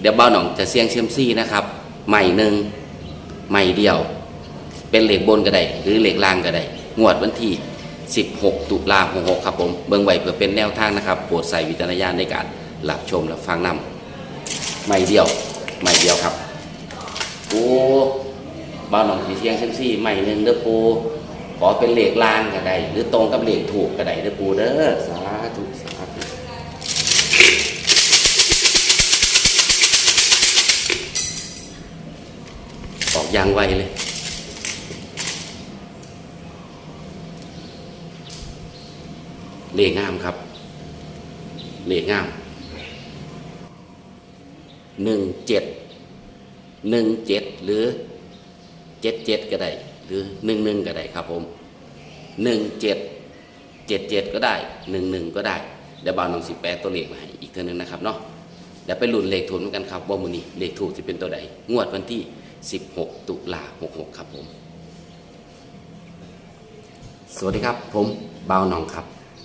เดี๋ยวเบ้าหนองจะเสียงเซียมซี่นะครับใหม่หนึ่งใหม่เดียว เป็นเหล็กบนก็ได้หรือเหล็กล่างก็ได้งวดวันที่ 16 ตุลาคม66ครับผมเบิ่งไว้เพื่อเป็นแนวทางนะครับโปรดใส่วิจารณญาณในการรับชมและฟังนำใหม่เดียวใหม่เดียวครับโอ้บ้านหนองสีเสียงเซมซี่ใหม่หนึ่งเด้อปูขอเป็นเหล็กล่างก็ได้หรือตรงกับเหล็กถูกก็ได้เด้อปูเด้อสาธุสา ออกยางไวเลย เลขงามครับ เลขงามหนึ่งเจ็ดหนึ่งเจ็ดหรือเจ็ดเจ็ดก็ได้ หรือหนึ่งหนึ่งก็ได้ครับผมหนึ่งเจ็ดเจ็ดเจ็ดก็ได้หนึ่งหนึ่งก็ได้เดี๋ยวบาวน้องสิแปลตัวเลขมาให้อีกเท่านึงนะครับเนาะเดี๋ยวไปลุ้นเลขถูกเหมือนกันครับว่ามือนี้เลขถูกจะเป็นตัวใดงวดวันที่ 16 ตุลา66 ครับผม สวัสดีครับ ผมเบาหนองครับ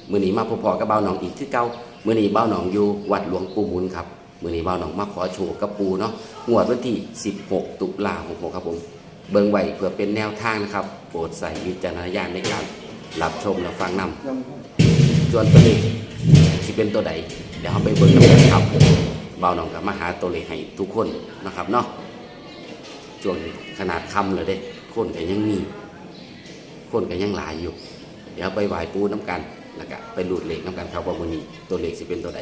มือหนีมาพบๆกับเบาหนองอีกที่เก่ามือหนี้บ่าหนองอยู่วัดหลวงปู่บุญครับ มือหนี้บ่าหนองมาขอโชว์กับปูเนาะงวดวันที่ 16 ตุลา66 ครับผม เบิ่งไว้เพื่อเป็นแนวทางนะครับ โปรดใส่วิจารณญาณในการรับชมและฟังนำส่วนตัวเลขสิเป็นตัวใดเดี๋ยวเราไปเบิ่งกันครับเบาหนองกับมาหาตัวเลขให้ทุกคนนะครับเนาะ ช่วงนี้ขนาดคำเลยเด้คนก็ยังมีคนก็ยังหลายอยู่ เดี๋ยวไปไหว้ปูน้ำกันแล้วก็ไปรูดเหลขน้ำกันครับว่าวันนี้ตัวเหลขสิเป็นตัวใด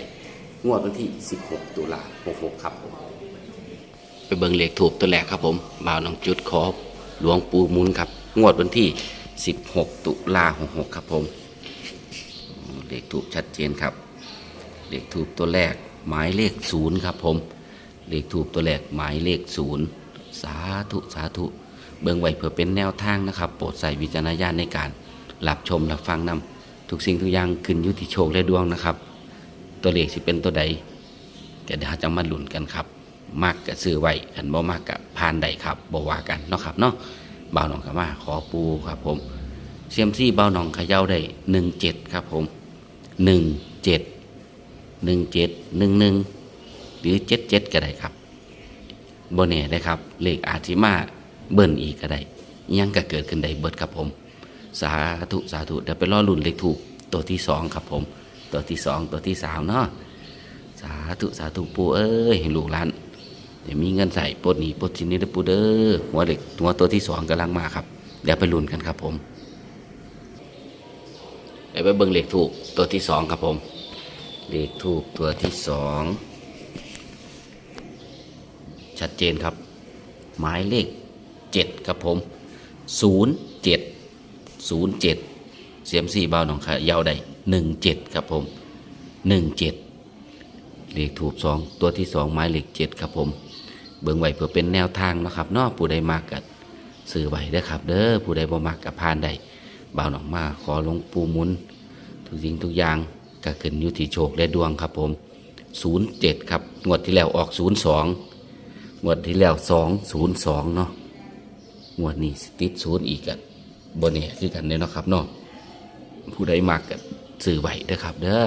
งวดวันที่ 16 ตุลา66 ครับผมไปเบิ่งเหลขถูกตัวแรกครับผมบ่าวน้องจุดขอหลวงปูมุนครับ งวดวันที่ 16 ตุลา66 ครับผมเหลขถูกชัดเจนครับเหลขถูกตัวแรกหมายเลขศูนย์ครับผมเหลขถูกตัวแรกหมายเลขศูนย์ สาธุสาธุ เบิ่งไว้เพื่อเป็นแนวทางนะครับ โปรดใส่วิจารณญาณในการรับชมรับฟังนำทุกสิ่งทุกอย่างขึ้นอยู่ที่โชคและดวงนะครับ ตัวเลขสิเป็นตัวใดก็เดี๋ยวเราจะมาลุ้นกันครับมากกับซื้อไว้ขันบ่มากกับพานใดครับบ่ว่ากันเนาะครับเนาะบ่าวหนองกับมาขอปูครับผมเซียมซี่เบาหนองขย่าได้หนึ่งเจ็ดครับผมหนึ่งเจ็ดหนึ่งเจ็ดหนึ่งหนึ่งหรือเจ็ดเจ็ดก็ได้ครับ โบเน่ได้ครับ เลขอาทิมาเบิ้ลอีกก็ได้ยังก็เกิดขึ้นได้เบิดครับผม สาธุสาธุเดี๋ยวไปรอลุ่นเลขถูกตัวที่สองครับผม ตัวที่สองตัวที่สามเนาะสาธุสาธุปูเอ้ยให้ลูกหลานเดี๋ยวมีเงินใส่ปดหนีปดชิ้นนี้เด้ปูเด้อหัวเด็กหัวตัวที่สองกำลังมาครับ เดี๋ยวไปลุ้นกันครับผมเดี๋ยวไปเบิ่งเลขถูกตัวที่สองครับผม เลขถูกตัวที่สอง ชัดเจนครับ หมายเลขเจ็ดครับผมศูนย์เจ็ดศูนย์เจ็ดเสียมสี่เบาหนองขายาวได้หนึ่งเจ็ดครับผมหนึ่งเจ็ดเลขถูกสองตัวที่สองหมายเลขเจ็ดครับผม เบิ่งไว้เพื่อเป็นแนวทางนะครับนอกผู้ใดมากกัดซื้อไว้เด้ครับ เด้อผู้ใดบ่มากกับพานใดบ่าวหนองมาขอหลวงปู่มุนทุกสิ่งทุกอย่างก็ขึ้นอยู่ที่โชคและดวงครับผม 07 ครับ งวดที่แล้วออก 02 งวดที่แล้ว202เนาะงวดนี้ติดศูนย์อีกอะบนเนี่ยคือกันเนี่ยนาะครับเนาะผู้ใดมากก็ซื้อไว้เด้อครับ เด้อ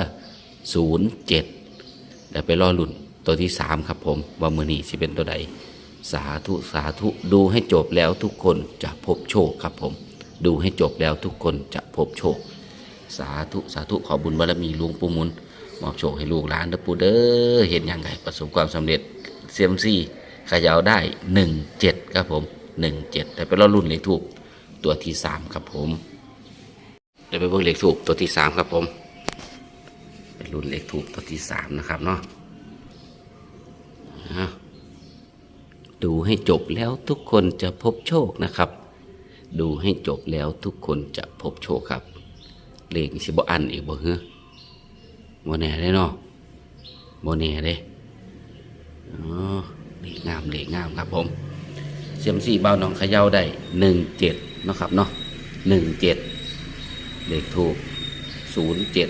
07เจ็ดี๋ยวไปรอลุ่นตัวที่3ครับผมว่ามือนี้สิเป็นตัวใด สาธุสาธุดูให้จบแล้วทุกคนจะพบโชคครับผม ดูให้จบแล้วทุกคนจะพบโชค สาธุสาธุขอบุญบารมีหลวงปู่มุนมอบโชคให้ลูกหลานเด้อปู่เด้อเห็นยังไงประสบความสำเร็จเซียมซี่ ขยาได้หนึ่งเจ็ดครับผมหนึ่งเจ็ดแต่เป็นรอรุ่นเลขถูกตัวที่สามครับผมเดี๋ยวไปเบิ่งเลขถูกตัวที่สามครับผม เป็นรุ่นเลขถูกตัวที่สามนะครับเนาะดูให้จบแล้วทุกคนจะพบโชคนะครับ ดูให้จบแล้วทุกคนจะพบโชคครับ เลขสิบอันอีกบ่เฮ้อบ่แน่ได้เนาะบ่แน่เด้อ๋อ เลขงามเลขงามครับผมเสียมสี่เบาหนองเขย่าได้หนึ่งเจ็ดนะครับเนาะหนึ่งเจ็ดเลขถูกศูนย์เจ็ด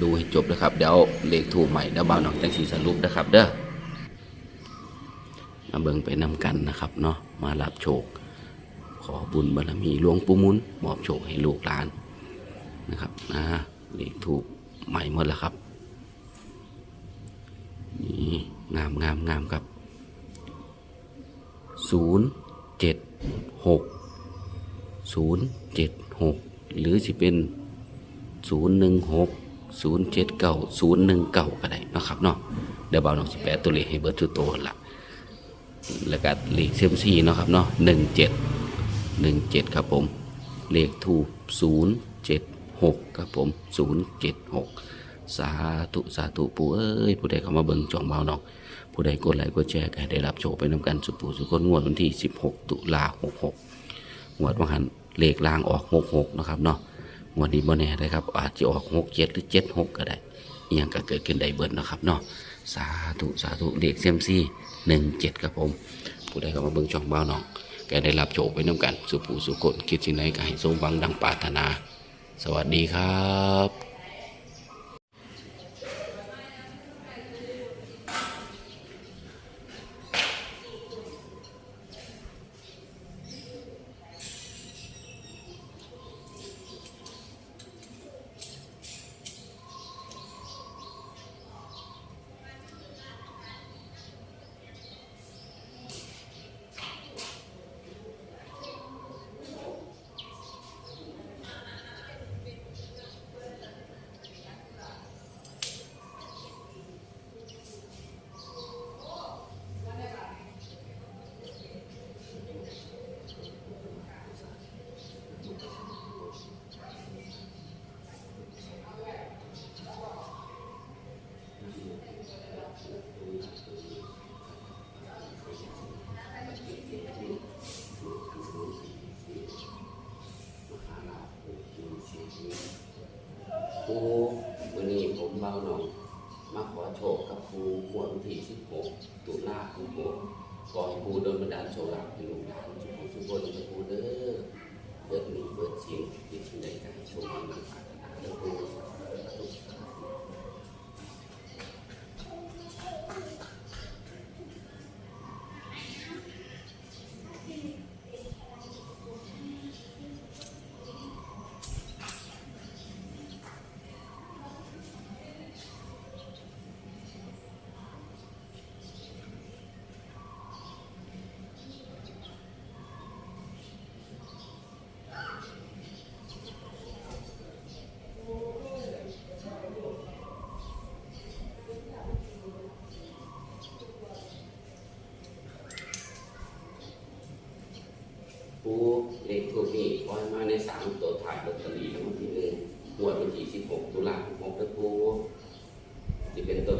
ดูให้จบนะครับ เดี๋ยวเลขถูกใหม่เดี๋ยวเบาหนองจังสีสรุปนะครับ เด้อมาเบิ่งไปนำกันนะครับเนาะมารับโชค ขอบุญบารมีหลวงปู่มุนมอบโชคให้ลูกหลานนะครับนะเลขถูกใหม่หมดแล้วครับนี่ งามงามงามครับศูนย์เจ็ดหกศูนย์เจ็ดหกหรือสิเป็นศูนย์หนึ่งหกศูนย์เจ็ดเก้าศูนย์หนึ่งเก้าก็ได้นะครับเนาะเดี๋ยวเบาหน่องสิแปดตัวเลขให้เบิร์ตตัวโตละแล้วก็เลขเซมซีเนาะครับเนาะหนึ่งเจ็ดหนึ่งเจ็ดครับผม เลขทูบศูนย์เจ็ดหกครับผมศูนย์เจ็ดหก สาธุสาธุปู่เอ้ยผู้ใดเข้ามาเบิ่งจองเบาหนองผู้ใดกดไลค์กดแชร์ก็ได้รับโชคไปนำกันสุปู่สุคนงวดวันที่ 16 ตุลาหกหกงวดวันหันเลขลางออกหกหกนะครับเนาะงวดนี้บ่แน่เลยครับ อาจจะออกหกเจ็ดหรือเจ็ดหกก็ได้อิหยังก็เกิดขึ้นได้เบิดนะครับเนาะสาธุสาธุเลขเซมซี่หนึ่งเจ็ดครับผม ผู้ใดเข้ามาเบิ่งช่องเบาหนองก็ได้รับโชคไปน้ำกันสุผู้สุคนคิดสิ่งใดก็ให้สมหวังดังปรารถนา สวัสดีครับ ค รูวันนี้ผมเบาหน่อยมาขอโชคกับครูหวดวันที่16ตุลาคมผมขอให้ครูโดนบันดาลโชคลาภให้ลูกหลานสุขสุขคนกับครูเด้อเบิดหนี้เบิดสินคิดสิ่งใดก็ให้โชคดีปรารถนาเด้ครู ผู้เลขถูกนี่ปล่อยมาในสามตัวถ่ายลอตเตอรี่แล้ววันที่หนึ่งหวดวันที่สิบหกตุลาคมของปูจะเป็นตัว